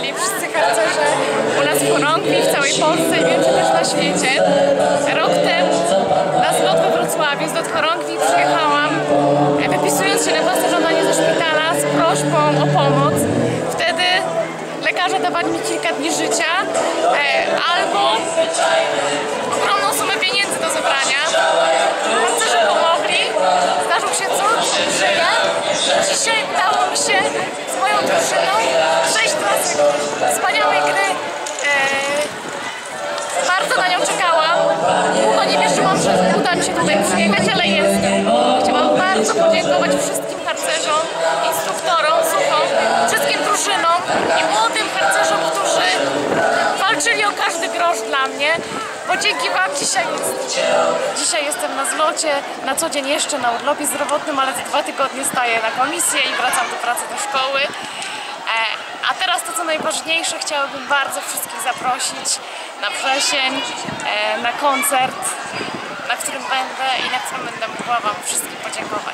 byli wszyscy harcerze u nas w Chorągwi, w całej Polsce i wiem, że też na świecie. Rok temu na zlot we Wrocławiu, zlot Chorągwi przyjechałam, e, wypisując się na własne żądanie ze szpitala z prośbą o pomoc. Wtedy lekarze dawali mi kilka dni życia. E, przyjechać, ale jestem. Chciałam bardzo podziękować wszystkim harcerzom, instruktorom, suchom, wszystkim drużynom i młodym harcerzom, którzy walczyli o każdy grosz dla mnie, bo dzięki Wam dzisiaj. Dzisiaj jestem na zlocie, na co dzień jeszcze na urlopie zdrowotnym, ale za dwa tygodnie staję na komisję i wracam do pracy do szkoły. E, A teraz to co najważniejsze, chciałabym bardzo wszystkich zaprosić na wrzesień, e, na koncert, na którym będę i na którym będę mogła Wam wszystkim podziękować.